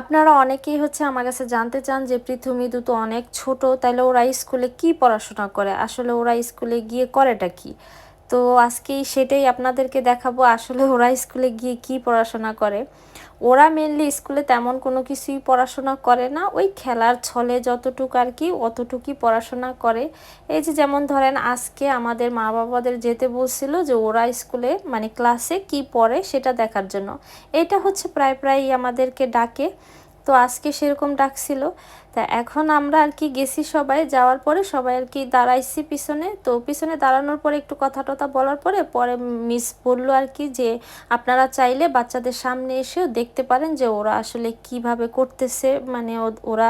আপনারা অনেকেই হচ্ছে আমার কাছে জানতে চান যে পৃথিবী মৃদু তো অনেক ছোট তাহলে ওরা স্কুলে কি পড়াশোনা করে? আসলে ওরা স্কুলে গিয়ে করেটা কি? তো আজকেই সেটাই আপনাদেরকে দেখাবো, আসলে ওরা স্কুলে গিয়ে কি পড়াশোনা করে। ওরা মেনলি স্কুলে তেমন কোনো কিছুই পড়াশোনা করে না। ওই খেলার ছলে যতটুকু আর কি, অতটুকুই পড়াশোনা করে। এই যে যেমন ধরেন আজকে আমাদের মা বাবাদের যেতে বলছিল যে ওরা স্কুলে মানে ক্লাসে কি পড়ে সেটা দেখার জন্য। এটা হচ্ছে প্রায় প্রায় আমাদেরকে ডাকে। তো আজকে সেরকম ডাকছিল তা এখন আমরা আর কি গেছি সবাই, যাওয়ার পরে সবাই আর কি দাঁড়াইছি পিছনে। তো পিছনে দাঁড়ানোর পরে একটু কথা টথা বলার পরে পরে মিস বলল আর কি যে, আপনারা চাইলে বাচ্চাদের সামনে এসেও দেখতে পারেন যে ওরা আসলে কীভাবে করতেছে মানে ওরা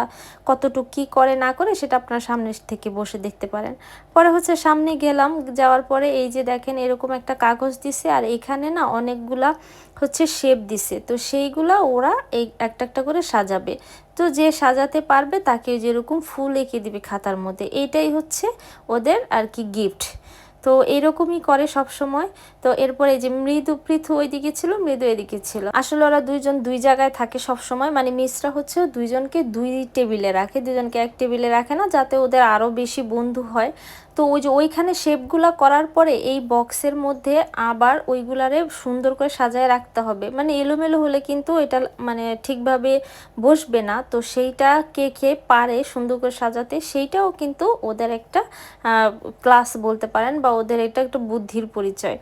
কতটুকু কী করে না করে সেটা আপনারা সামনে থেকে বসে দেখতে পারেন। পরে হচ্ছে সামনে গেলাম, যাওয়ার পরে এই যে দেখেন এরকম একটা কাগজ দিছে আর এখানে না অনেকগুলা হচ্ছে শেপ দিছে। তো সেইগুলা ওরা এই একটা একটা করে সাজাবে। তো যে সাজাতে পারবে তাকে যেরকম ফুল এঁকে দিবে খাতার মধ্যে। এইটাই হচ্ছে ওদের আর কি গিফট তো এরকমই করে সব সময় তো এরপরে যে মৃদু পৃথু ওইদিকে ছিল, মৃদু এদিকে ছিল। আসলে ওরা দুইজন দুই জায়গায় থাকে সব সময় মানে মিসরা হচ্ছে দুইজনকে দুই টেবিলে রাখে। দুজনকে এক টেবিলে রাখে না, যাতে ওদের আরও বেশি বন্ধু হয়। তো ওই যে ওইখানে শেপগুলো করার পরে এই বক্সের মধ্যে আবার ওইগুলারে সুন্দর করে সাজায় রাখতে হবে। মানে এলোমেলো হলে কিন্তু এটা মানে ঠিকভাবে বসবে না। তো সেইটা কে কে পারে সুন্দর করে সাজাতে সেইটাও কিন্তু ওদের একটা ক্লাস বলতে পারেন বা ওদের এটা একটা বুদ্ধির পরিচয়।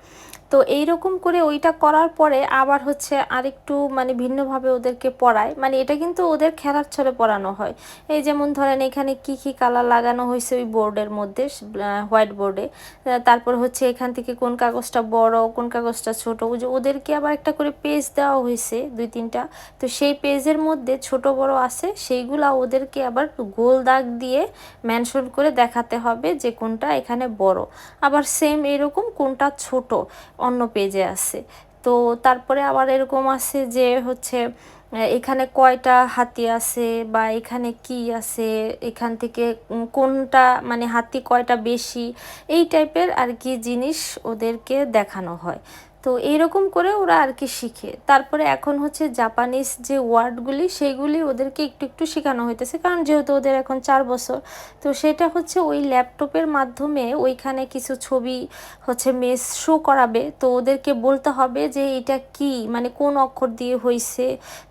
তো এই রকম করে ওইটা করার পরে আবার হচ্ছে আরেকটু মানে ভিন্নভাবে ওদেরকে পড়ায়। মানে এটা কিন্তু ওদের খেলার ছলে পড়ানো হয়। এই যেমন ধরেন এখানে কি কি কালার লাগানো হয়েছে ওই বোর্ডের মধ্যে হোয়াইট বোর্ডে। তারপর হচ্ছে এখান থেকে কোন কাগজটা বড়, কোন কাগজটা ছোট যে ওদেরকে আবার একটা করে পেজ দেওয়া হয়েছে দুই তিনটা। তো সেই পেজের মধ্যে ছোট বড় আছে, সেইগুলা ওদেরকে আবার গোল দাগ দিয়ে মেনশন করে দেখাতে হবে যে কোনটা এখানে বড়। আবার সেম এরকম কোনটা ছোট। অন্য পেজে আছে। তো তারপরে আবার এরকম আছে যে হচ্ছে এখানে কয়টা হাতি আছে বা এখানে কি আছে, এখান থেকে কোনটা মানে হাতি কয়টা বেশি, এই টাইপের আর কি জিনিস ওদেরকে দেখানো হয়। তো এইরকম করে ওরা আর কি শিখে। তারপরে এখন হচ্ছে জাপানিজ যে ওয়ার্ডগুলি, সেইগুলি ওদেরকে একটু একটু শেখানো হইতেছে। কারণ যেহেতু ওদের এখন চার বছর, তো সেটা হচ্ছে ওই ল্যাপটপের মাধ্যমে ওইখানে কিছু ছবি হচ্ছে মেস শো করাবে। তো ওদেরকে বলতে হবে যে এটা কি মানে কোন অক্ষর দিয়ে হয়েছে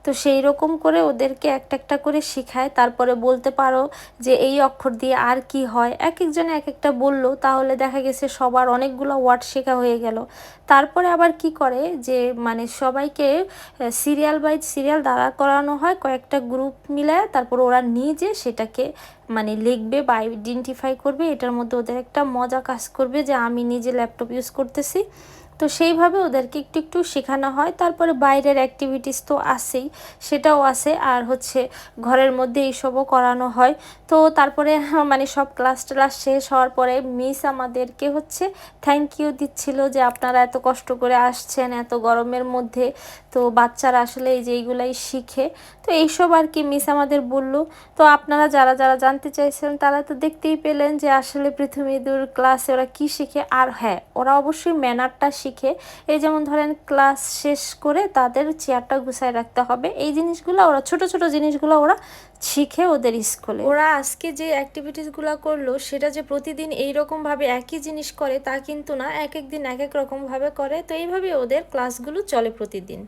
তো সেই রকম করে ওদেরকে একটা একটা করে শেখায়। তারপরে বলতে পারো যে এই অক্ষর দিয়ে আর কি হয়। এক একজনে এক একটা বলল, তাহলে দেখা গেছে সবার অনেকগুলো ওয়ার্ড শেখা হয়ে গেল। তারপরে আবার কি করে যে মানে সবাইকে সিরিয়াল বাই সিরিয়াল দাঁড়া করানো হয়, কয়েকটা গ্রুপ মিলায় তারপর ওরা নিজে সেটাকে মানে লিখবে বা আইডেন্টিফাই করবে। এটার মধ্যে ওদের একটা মজা কাজ করবে যে, আমি নিজে ল্যাপটপ ইউজ করতেছি। তো সেইভাবে ওদেরকে একটু একটু শেখানো হয়। তারপরে বাইরের অ্যাক্টিভিটিস তো আছেই, সেটাও আছে। আর হচ্ছে ঘরের মধ্যে এইসবও করানো হয়। তো তারপরে মানে সব ক্লাস টালাস শেষ হওয়ার পরে মিস আমাদেরকে হচ্ছে থ্যাংক ইউ দিচ্ছিল যে আপনারা এত কষ্ট করে আসছেন, এত গরমের মধ্যে। তো বাচ্চারা আসলে এই যে এইগুলাই শিখে। তো এইসব আর কি মিস আমাদের বলল। তো আপনারা যারা যারা জানতে চাইছেন তারা তো দেখতেই পেলেন যে আসলে পৃথিবীদুর ক্লাসে ওরা কি শিখে। আর হ্যাঁ ওরা অবশ্যই ম্যানারটা শিখে, এই যেমন ধরেন ক্লাস শেষ করে তাদের চেয়ারটা গুছায় রাখতে হবে। এই জিনিসগুলো ওরা, ছোট ছোট জিনিসগুলো ওরা শিখে ওদের স্কুলে ওরা আজকে যে অ্যাক্টিভিটিসগুলো করল, সেটা যে প্রতিদিন এই রকমভাবে একই জিনিস করে, তা কিন্তু না, এক এক দিন এক এক রকমভাবে করে। তো এইভাবে ওদের ক্লাসগুলো চলে প্রতিদিন।